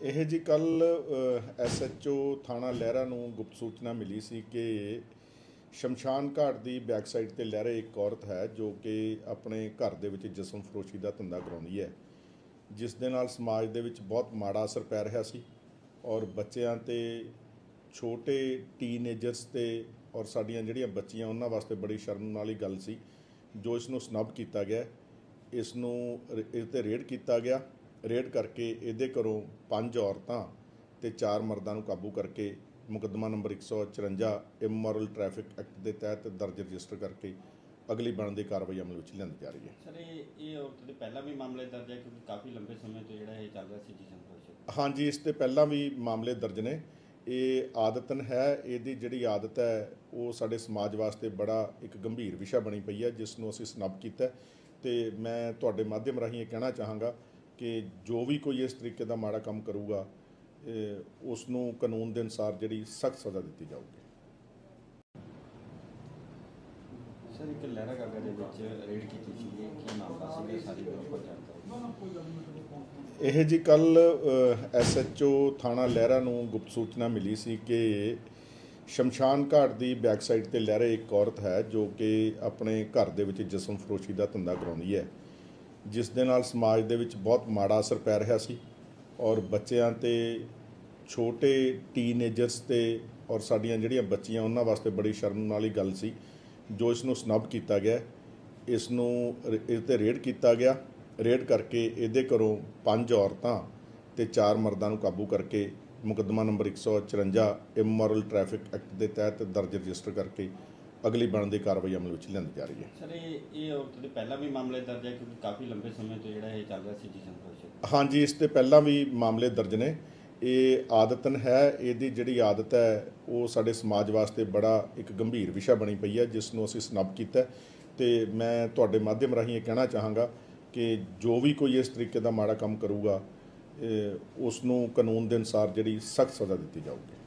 ਇਹ ਜੀ ਕੱਲ ਐਸਐਚਓ ਥਾਣਾ ਲਹਿਰਾ ਨੂੰ ਗੁਪਤ ਸੂਚਨਾ ਮਿਲੀ ਸੀ ਕਿ ਸ਼ਮਸ਼ਾਨ ਘਾਟ ਦੀ ਬੈਕ ਸਾਈਡ ਤੇ ਲਹਿਰੇ ਇੱਕ ਔਰਤ ਹੈ ਜੋ ਕਿ ਆਪਣੇ ਘਰ ਦੇ ਵਿੱਚ ਜਿਸਮ ਫਰੋਸ਼ੀ ਦਾ ਧੰਦਾ ਕਰਾਉਂਦੀ ਹੈ। ਜਿਸ ਦੇ ਨਾਲ ਸਮਾਜ ਦੇ ਵਿੱਚ ਬਹੁਤ ਮਾੜਾ ਅਸਰ ਪੈ ਰਿਹਾ ਸੀ ਔਰ ਬੱਚਿਆਂ ਤੇ, ਛੋਟੇ ਟੀਨੇਜਰਸ ਤੇ ਔਰ ਸਾਡੀਆਂ ਜਿਹੜੀਆਂ ਬੱਚੀਆਂ, ਉਹਨਾਂ ਵਾਸਤੇ ਬੜੀ ਸ਼ਰਮ ਵਾਲੀ ਗੱਲ ਸੀ। ਜੋ ਇਸ ਨੂੰ ਸਨਬ ਕੀਤਾ ਗਿਆ, ਇਸ ਨੂੰ ਇਸ ਤੇ ਰੇਡ ਕੀਤਾ ਗਿਆ ਰੇਡ ਕਰਕੇ ਇਹਦੇ ਘਰੋਂ ਪੰਜ ਔਰਤਾਂ ਤੇ ਚਾਰ ਮਰਦਾਂ ਨੂੰ ਕਾਬੂ ਕਰਕੇ ਮੁਕੱਦਮਾ ਨੰਬਰ 154 ਇਮੋਰਲ ਟ੍ਰੈਫਿਕ ਐਕਟ ਦੇ ਤਹਿਤ ਦਰਜ ਰਜਿਸਟਰ ਕਰਕੇ ਅਗਲੀ ਬਣਦੀ ਕਾਰਵਾਈ ਅਮਲ ਵਿੱਚ ਲਿਆਂਦੀ ਜਾ ਰਹੀ ਹੈ। ਸਰ ਇਹ ਇਹ ਔਰਤ ਦੇ ਪਹਿਲਾਂ ਵੀ ਮਾਮਲੇ ਦਰਜ ਹੈ ਕਿਉਂਕਿ ਕਾਫੀ ਲੰਬੇ ਸਮੇਂ ਤੋਂ ਜਿਹੜਾ ਇਹ ਚੱਲ ਰਿਹਾ ਸੀ ਜਿਸਮ ਫਰੋਸ਼ ਹਾਂਜੀ ਇਸ ਤੇ ਪਹਿਲਾਂ ਵੀ ਮਾਮਲੇ ਦਰਜ ਨੇ। ਇਹ ਆਦਤਨ ਹੈ ਇਹਦੀ ਜਿਹੜੀ ਆਦਤ ਹੈ ਉਹ ਸਾਡੇ ਸਮਾਜ ਵਾਸਤੇ ਬੜਾ ਇੱਕ ਗੰਭੀਰ ਵਿਸ਼ਾ ਬਣੀ ਪਈ ਹੈ ਜਿਸ ਨੂੰ ਅਸੀਂ ਸਨਬ ਕੀਤਾ ਤੇ ਮੈਂ ਤੁਹਾਡੇ ਮਾਧਿਅਮ ਰਾਹੀਂ ਇਹ ਕਹਿਣਾ ਚਾਹਾਂਗਾ ਕਿ ਜੋ ਵੀ ਕੋਈ ਇਸ ਤਰੀਕੇ ਦਾ ਮਾੜਾ ਕੰਮ ਕਰੂਗਾ ਉਸ ਨੂੰ ਕਾਨੂੰਨ ਦੇ ਅਨੁਸਾਰ ਜਿਹੜੀ ਸਖਤ ਸਜ਼ਾ ਦਿੱਤੀ ਜਾਊਗੀ। ਸਰ ਇੱਕ ਲਹਿਰਾ ਗਾਗਾ ਦੇ ਵਿੱਚ ਰੇਡ ਕੀਤੀ ਸੀ ਇਹ ਕੀ ਮਾਮਲਾ ਸੀ? ਇਹ ਸਾਰੀ ਪ੍ਰੋਪਰ ਜਾਣਕਾਰੀ ਇਹ ਜੀ ਕੱਲ ਐਸਐਚਓ ਥਾਣਾ ਲਹਿਰਾ ਨੂੰ ਗੁਪਤ ਸੂਚਨਾ ਮਿਲੀ ਸੀ ਕਿ ਸ਼ਮਸ਼ਾਨ ਘਾਟ ਦੀ ਬੈਕ ਸਾਈਡ ਤੇ ਲਹਿਰੇ ਇੱਕ ਔਰਤ ਹੈ ਜੋ ਕਿ ਆਪਣੇ ਘਰ ਦੇ ਵਿੱਚ ਜਿਸਮ ਫਰੋਸ਼ੀ ਦਾ ਧੰਦਾ ਕਰਾਉਂਦੀ ਹੈ। ਜਿਸ ਦੇ ਨਾਲ ਸਮਾਜ ਦੇ ਵਿੱਚ ਬਹੁਤ ਮਾੜਾ ਅਸਰ ਪੈ ਰਿਹਾ ਸੀ ਔਰ ਬੱਚਿਆਂ ਤੇ, ਛੋਟੇ ਟੀਨੇਜਰਸ ਤੇ ਔਰ ਸਾਡੀਆਂ ਜਿਹੜੀਆਂ ਬੱਚੀਆਂ, ਉਹਨਾਂ ਵਾਸਤੇ ਬੜੀ ਸ਼ਰਮ ਵਾਲੀ ਗੱਲ ਸੀ, ਜੋ ਇਸ ਨੂੰ ਸਨਬ ਕੀਤਾ ਗਿਆ। ਇਸ ਨੂੰ ਇਸ ਤੇ ਰੇਡ ਕੀਤਾ ਗਿਆ। ਰੇਡ ਕਰਕੇ ਇਹਦੇ ਘਰੋਂ ਪੰਜ ਔਰਤਾਂ ਤੇ ਚਾਰ ਮਰਦਾਂ ਨੂੰ ਕਾਬੂ ਕਰਕੇ ਮੁਕੱਦਮਾ ਨੰਬਰ 154 ਇਮੋਰਲ ਟ੍ਰੈਫਿਕ ਐਕਟ ਦੇ ਤਹਿਤ ਦਰਜ ਰਜਿਸਟਰ ਕਰਕੇ ਅਗਲੀ ਬਣਦੀ ਕਾਰਵਾਈ ਅਮਲ ਵਿੱਚ ਲਿਆਂਦੀ ਜਾ ਰਹੀ ਹੈ। ਸਰ ਇਹ ਇਹ ਔਰਤ ਦੇ ਪਹਿਲਾਂ ਵੀ ਮਾਮਲੇ ਦਰਜ ਹੈ ਕਿਉਂਕਿ ਕਾਫੀ ਲੰਬੇ ਸਮੇਂ ਤੋਂ ਜਿਹੜਾ ਇਹ ਚੱਲ ਰਿਹਾ ਸੀ ਜਿਸਮ ਫਰੋਸ਼ ਹਾਂਜੀ ਇਸ ਤੇ ਪਹਿਲਾਂ ਵੀ ਮਾਮਲੇ ਦਰਜ ਨੇ। ਇਹ ਆਦਤਨ ਹੈ ਇਹਦੀ ਜਿਹੜੀ ਆਦਤ ਹੈ ਉਹ ਸਾਡੇ ਸਮਾਜ ਵਾਸਤੇ ਬੜਾ ਇੱਕ ਗੰਭੀਰ ਵਿਸ਼ਾ ਬਣੀ ਪਈ ਹੈ ਜਿਸ ਨੂੰ ਅਸੀਂ ਸਨਬ ਕੀਤਾ ਤੇ ਮੈਂ ਤੁਹਾਡੇ ਮਾਧਿਅਮ ਰਾਹੀਂ ਇਹ ਕਹਿਣਾ ਚਾਹਾਂਗਾ ਕਿ ਜੋ ਵੀ ਕੋਈ ਇਸ ਤਰੀਕੇ ਦਾ ਮਾੜਾ ਕੰਮ ਕਰੂਗਾ ਉਸ ਨੂੰ ਕਾਨੂੰਨ ਦੇ ਅਨੁਸਾਰ ਜਿਹੜੀ ਸਖਤ ਸਜ਼ਾ ਦਿੱਤੀ ਜਾਊਗੀ।